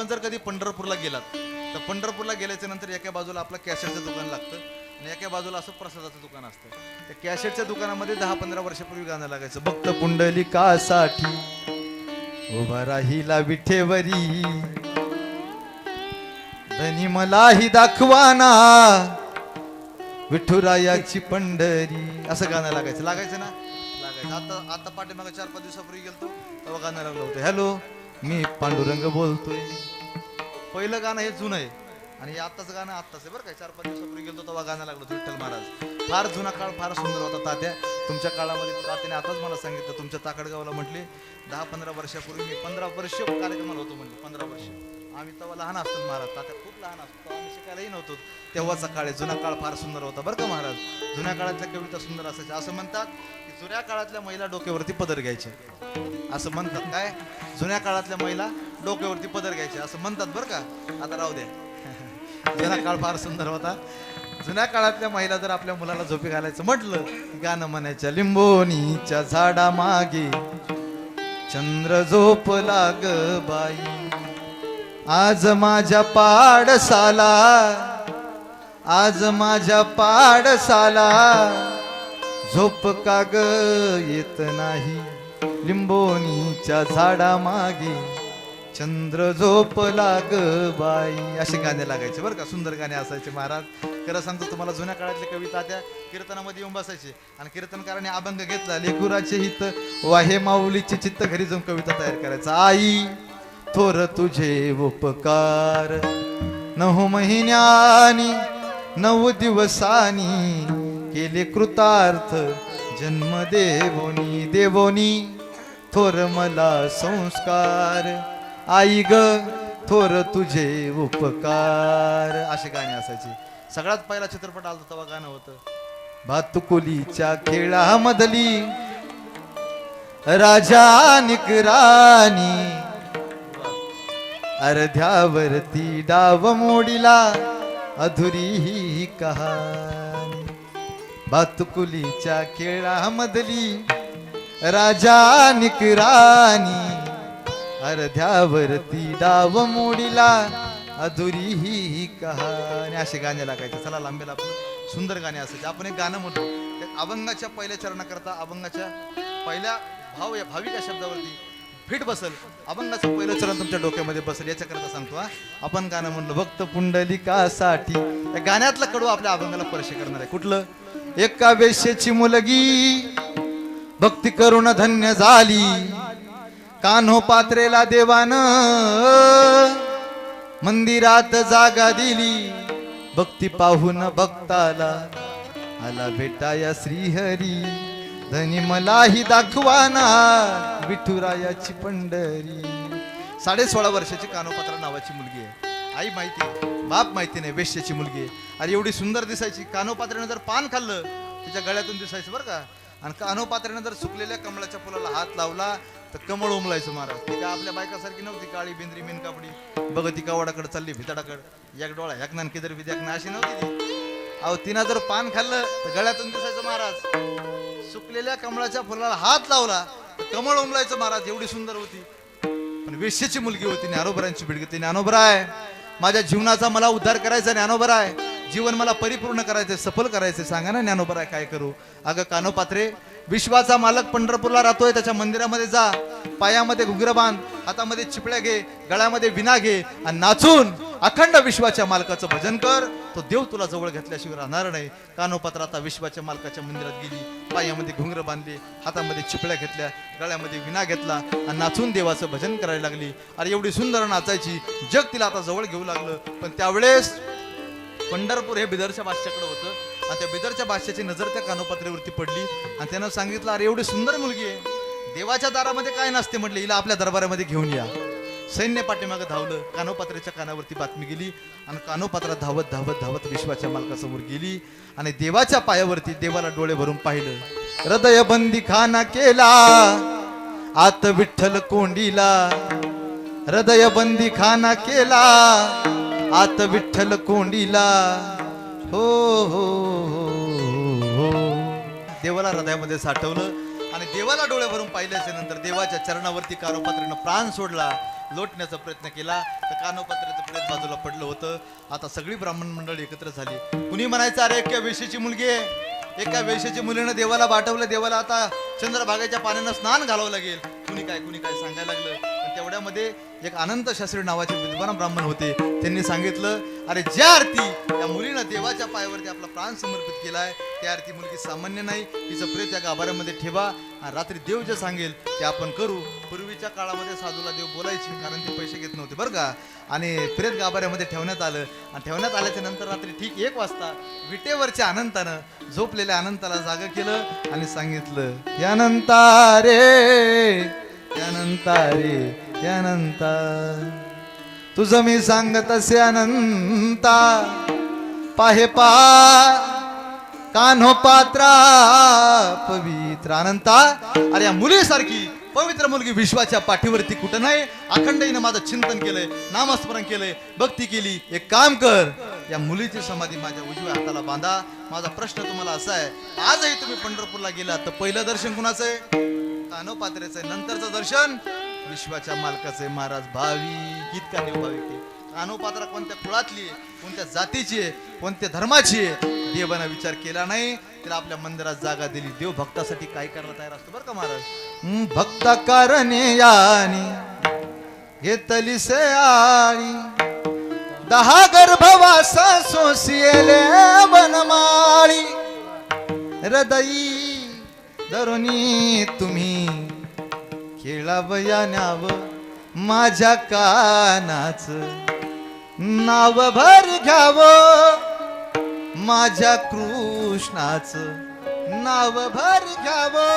पण जर कधी पंढरपूरला गेलात तर पंढरपूरला गेल्याच्यानंतर एका बाजूला आपलं कॅसेटचं दुकान लागतं आणि एका बाजूला असं प्रसादाचं दुकान असतं. त्या कॅसेटच्या दुकानामध्ये दहा पंधरा वर्षापूर्वी गाणं लागायचं भक्त पुंडलिकासाठी उभा राहिला विठेवरी. धनी मलाही दाखवाना विठुरायाची पंढरी. असं गाणं लागायचं. लागायचं ना? लागायचं. आता आता पाठीमागे चार पाच दिवसापूर्वी गेलतो तेव्हा गाणं लागलं होतं. हॅलो मी पांडुरंग बोलतोय. पहिलं गाणं हे जुनं आहे. आणि हे आत्ताचं गाणं आत्ताच आहे बरं काय चार पाच दिवसापूर्वी गेलो तेव्हा गाणं लागलं विठ्ठल महाराज. फार जुना काळ फार सुंदर होता तात्या. तुमच्या काळामध्ये तात्याने आताच मला सांगितलं तुमच्या ताकडगावला म्हटले दहा पंधरा वर्षापूर्वी मी पंधरा वर्ष कार्यक्रमाला होतो म्हणजे पंधरा वर्ष. आम्ही तेव्हा लहान असतो महाराज तात्या खूप लहान असतो. तेव्हा आम्ही शिकायलाही नव्हतो. तेव्हाचा काळ आहे जुना काळ फार सुंदर होता बरं का महाराज? जुन्या काळातल्या कविता सुंदर असायच्या. असं म्हणतात की जुन्या काळातल्या महिला डोक्यावरती पदर घ्यायच्या असं म्हणतात काय? जुन्या काळातल्या महिला डोक्यावरती पदर घ्यायच्या असं म्हणतात बरं का? आता राहू द्या जुना काळ फार सुंदर होता. जुन्या काळातल्या महिला जर आपल्या मुलाला झोपी घालायचं म्हटलं की गाणं म्हणायच्या लिंबोनीच्या झाडा मागे चंद्र झोप लाग बाई. आज माझ्या पाडसाला आज माझ्या पाडसाला झोप का येत नाही? लिंबोनीच्या झाडा मागे चंद्र झोप लाग बाई. असे गाणे लागायचे बरं का सुंदर गाणे असायचे महाराज. खरं सांगतो तुम्हाला जुन्या काळातल्या कविता त्या कीर्तनामध्ये येऊन बसायचे. आणि कीर्तनकाराने अभंग घेतला लेकुराचे हित वाहे माऊलीचे चित्त घरी जाऊन कविता तयार करायचा. आई थोर तुझे उपकार. नऊ महिन्यानी नऊ दिवसानी केले कृतार्थ जन्म देवोनी देवोनी. थोर मला संस्कार. आई ग थोर तुझे उपकार. असे गाणे असायचे. सगळ्यात पहिला चित्रपट आला होता तेव्हा गाणं होतं. भातुकुलीच्या खेळामधली राजा निकराणी अर्ध्यावरती डाव मोडीला अधुरी ही कहाणी. भातुकुलीच्या खेळामधली राजा निकरानी अर्ध्यावरती डाव मोडीला अधुरी ही कहाणी. असे गाणे लागायचे. चला लांबेला आपण सुंदर गाणे असायचे. आपण एक गाणं म्हणतो. अभंगाच्या पहिल्या चरणाकरता अभंगाच्या पहिल्या भाव या भाविका शब्दावरती फिट बसल. अभंगाचं पहिलं चरण तुमच्या डोक्यामध्ये बसेल याच्याकरता सांगतो हा. आपण गाणं म्हणलं भक्त पुंडलिकासाठी. या गाण्यातलं कडू आपल्या अभंगाला स्पर्श करणार आहे. कुठलं? एका वेश्येची मुलगी भक्ती करून धन्य झाली. कान्हो पात्रेला देवानं मंदिरात जागा दिली. भक्ती पाहून भक्ताला आला भेटाया श्रीहरी. धनी मलाही दाखवाना विठुरायाची पंढरी. साडे सोळा वर्षाची कानोपात्रा नावाची मुलगी आहे. आई माहिती बाप माहिती नाही वेश्याची मुलगी आहे. अरे एवढी सुंदर दिसायची कानोपात्र्यानं जर पान खाल्लं तिच्या गळ्यातून दिसायचं बरं का? आणि कानोपात्र्यानं जर सुकलेल्या कमळाच्या फुलाला हात लावला तर कमळ उमलायचं महाराज. ती काय आपल्या बायकासारखी नव्हती काळी बिंद्री मेन कापडी. बघ ती कावडाकडे चालली भिताडाकड. एक डोळा एक नान किदर विद्याकना अशी नव्हती ती. अहो तिनं जर पान खाल्लं तर गळ्यातून दिसायचं महाराज. सुकलेल्या कमळाच्या फुलाला हात लावला. कमळ उमलायचं महाराज एवढी सुंदर होती. पण वेश्याची मुलगी होती ज्ञानोबरांची भिडगी ती ज्ञानोबराय माझ्या जीवनाचा मला उद्धार करायचा ज्ञानोबराय. जीवन मला परिपूर्ण करायचंय सफल करायचंय. सांगा ना ज्ञानोबराय काय करू? अगं कानोपात्रे विश्वाचा मालक पंढरपूरला राहतोय त्याच्या मंदिरामध्ये जा. पायामध्ये घुगरं बांध हातामध्ये चिपळ्या घे गळ्यामध्ये विना घे. आणि नाचून अखंड विश्वाच्या मालकाचं भजन कर. तो देव तुला जवळ घेतल्याशिवाय राहणार नाही. कानोपात्र आता विश्वाच्या मालकाच्या मंदिरात गेली. पायामध्ये घुंगर बांधले. हातामध्ये चिपळ्या घेतल्या. गळ्यामध्ये विना घेतला. आणि नाचून देवाचं भजन करायला लागली. अरे एवढी सुंदर नाचायची. जग तिला आता जवळ घेऊ लागलं. पण त्यावेळेस पंढरपूर हे बिदरच्या बादशाकडे होतं. आणि त्या बिदरच्या बादशाची नजर त्या कानोपात्रीवरती पडली. आणि त्यानं सांगितलं अरे एवढी सुंदर मुलगी आहे. देवाच्या दारामध्ये काय नसते म्हटलं हिला आपल्या दरबारामध्ये घेऊन या. सैन्य पाठीमागं धावलं कानोपात्रेच्या कानावरती बातमी गेली आणि कानोपात्रा धावत धावत धावत विश्वाच्या मालकासमोर गेली आणि देवाच्या पायावरती देवाला डोळे भरून पाहिलं. हृदय बंदी खाना केला आत विठ्ठल कोंडीला. हृदय बंदी खाना केला आत विठ्ठल कोंडीला. हो हो हो, हो. देवाला हृदयामध्ये साठवलं आणि देवाला डोळे भरून पाहिल्याच्या नंतर देवाच्या चरणावरती कारोपात्रीनं प्राण सोडला. लोटण्याचा प्रयत्न केला तर कानोपात्राचं प्रेत बाजूला पडलं होतं. आता सगळी ब्राह्मण मंडळी एकत्र झाली. कुणी म्हणायचं अरे एका वेशीची मुलगी आहे. एका वेशीची मुलीनं देवाला बाटवलं देवाला आता चंद्रभागेच्या पाण्यानं स्नान घालावं लागेल. कुणी काय कुणी काय सांगायला लागलं? तेवढ्यामध्ये एक अनंत शास्त्री नावाचे विद्वान ब्राह्मण होते. त्यांनी सांगितलं अरे ज्या आरती या मुलीनं देवाच्या पायावरती आपला प्राण समर्पित केलाय त्या आरती मुलगी सामान्य नाही तिचं प्रेत त्या गाभाऱ्यामध्ये ठेवा आणि रात्री देव जे सांगेल ते आपण करू. पूर्वीच्या काळामध्ये साधूला देव बोलायचे कारण ते पैसे घेत नव्हते बरं का? आणि प्रेत गाभाऱ्यामध्ये ठेवण्यात आलं. आणि ठेवण्यात आल्याच्यानंतर रात्री ठीक एक वाजता विटेवरच्या अनंतानं झोपलेल्या अनंताला जागं केलं आणि सांगितलं यानंता रे त्यानंता रे त्यानंता तुझं मी सांगत असे अनंता. पाहे पा कान्हो पात्रा पवित्र अनंता. अरे या मुलीसारखी पवित्र मुलगी विश्वाच्या पाठीवरती कुठं नाही? अखंड माझं चिंतन केलंय नामस्मरण केलंय भक्ती केली. एक काम कर या मुलीची समाधी माझ्या उजव्या हाताला बांधा. माझा प्रश्न तुम्हाला असा आहे आजही तुम्ही पंढरपूरला गेला तर पहिलं दर्शन कुणाचं आहे? कानोपात्रेचं नंतरचं दर्शन. विश्वाच्या मालकाचे महाराज भावी इतका देव भाविक कानोपात्रा कोणत्या कुळातली आहे? कोणत्या जातीची आहे? कोणत्या धर्माची आहे? देवानं विचार केला नाही तिला आपल्या मंदिरात जागा दिली. देव भक्तासाठी काय करायला तयार असतो बरं का महाराज? भक्त करणे यानी घेतली से आणी दहा गर्भवास सोसिएले वनमाळी. हृदयी दरुनी तुम्ही खेळावया न्याव माझ्या कानाच. नाव भर घ्याव माझ्या कृष्णाच. नाव भर घ्यावं